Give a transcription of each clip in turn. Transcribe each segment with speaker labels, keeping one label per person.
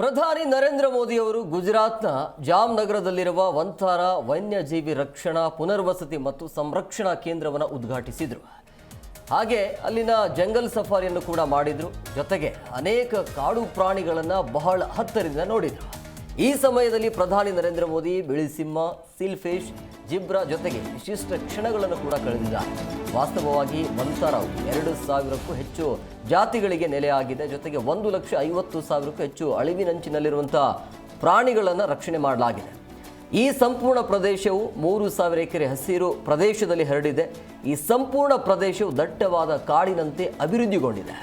Speaker 1: ಪ್ರಧಾನಿ ನರೇಂದ್ರ ಮೋದಿಯವರು ಗುಜರಾತ್ನ ಜಾಮ್ನಗರದಲ್ಲಿರುವ ವಂತಾರ ವನ್ಯಜೀವಿ ರಕ್ಷಣಾ ಪುನರ್ವಸತಿ ಮತ್ತು ಸಂರಕ್ಷಣಾ ಕೇಂದ್ರವನ್ನು ಉದ್ಘಾಟಿಸಿದರು. ಹಾಗೆ ಅಲ್ಲಿನ ಜಂಗಲ್ ಸಫಾರಿಯನ್ನು ಕೂಡ ಮಾಡಿದರು. ಜೊತೆಗೆ ಅನೇಕ ಕಾಡು ಪ್ರಾಣಿಗಳನ್ನು ಬಹಳ ಹತ್ತರಿಂದ ನೋಡಿದರು. ಈ ಸಮಯದಲ್ಲಿ ಪ್ರಧಾನಿ ನರೇಂದ್ರ ಮೋದಿ ಬಿಳಿಸಿಂಹ ಸಿಲ್ಫಿಶ್ ಜಿಬ್ರಾ ಜೊತೆಗೆ ವಿಶಿಷ್ಟ ಕ್ಷಣಗಳನ್ನು ಕೂಡ ಕಳೆದಿದ್ದಾರೆ. ವಾಸ್ತವವಾಗಿ ವಂತಾರವು ಎರಡು ಸಾವಿರಕ್ಕೂ ಹೆಚ್ಚು ಜಾತಿಗಳಿಗೆ ನೆಲೆಯಾಗಿದೆ ಜೊತೆಗೆ ಒಂದು ಲಕ್ಷ ಐವತ್ತು ಸಾವಿರಕ್ಕೂ ಹೆಚ್ಚು ಅಳಿವಿನಂಚಿನಲ್ಲಿರುವಂಥ ಪ್ರಾಣಿಗಳನ್ನು ರಕ್ಷಣೆ ಮಾಡಲಾಗಿದೆ. ಈ ಸಂಪೂರ್ಣ ಪ್ರದೇಶವು ಮೂರು ಸಾವಿರ ಎಕರೆ ಹಸಿರು ಪ್ರದೇಶದಲ್ಲಿ ಹರಡಿದೆ. ಈ ಸಂಪೂರ್ಣ ಪ್ರದೇಶವು ದಟ್ಟವಾದ ಕಾಡಿನಂತೆ ಅಭಿವೃದ್ಧಿಗೊಂಡಿದೆ.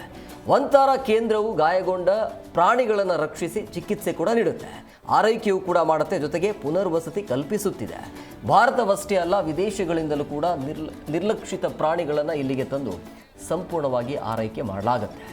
Speaker 1: ವಂತಾರ ಕೇಂದ್ರವು ಗಾಯಗೊಂಡ ಪ್ರಾಣಿಗಳನ್ನು ರಕ್ಷಿಸಿ ಚಿಕಿತ್ಸೆ ಕೂಡ ನೀಡುತ್ತೆ. ಆರೈಕೆಯೂ ಕೂಡ ಮಾಡುತ್ತೆ, ಜೊತೆಗೆ ಪುನರ್ವಸತಿ ಕಲ್ಪಿಸುತ್ತಿದೆ. ಭಾರತವಷ್ಟೇ ಅಲ್ಲ, ವಿದೇಶಗಳಿಂದಲೂ ಕೂಡ ನಿರ್ಲ, ನಿರ್ಲಕ್ಷಿತ ಪ್ರಾಣಿಗಳನ್ನು ಇಲ್ಲಿಗೆ ತಂದು ಸಂಪೂರ್ಣವಾಗಿ ಆರೈಕೆ ಮಾಡಲಾಗುತ್ತೆ.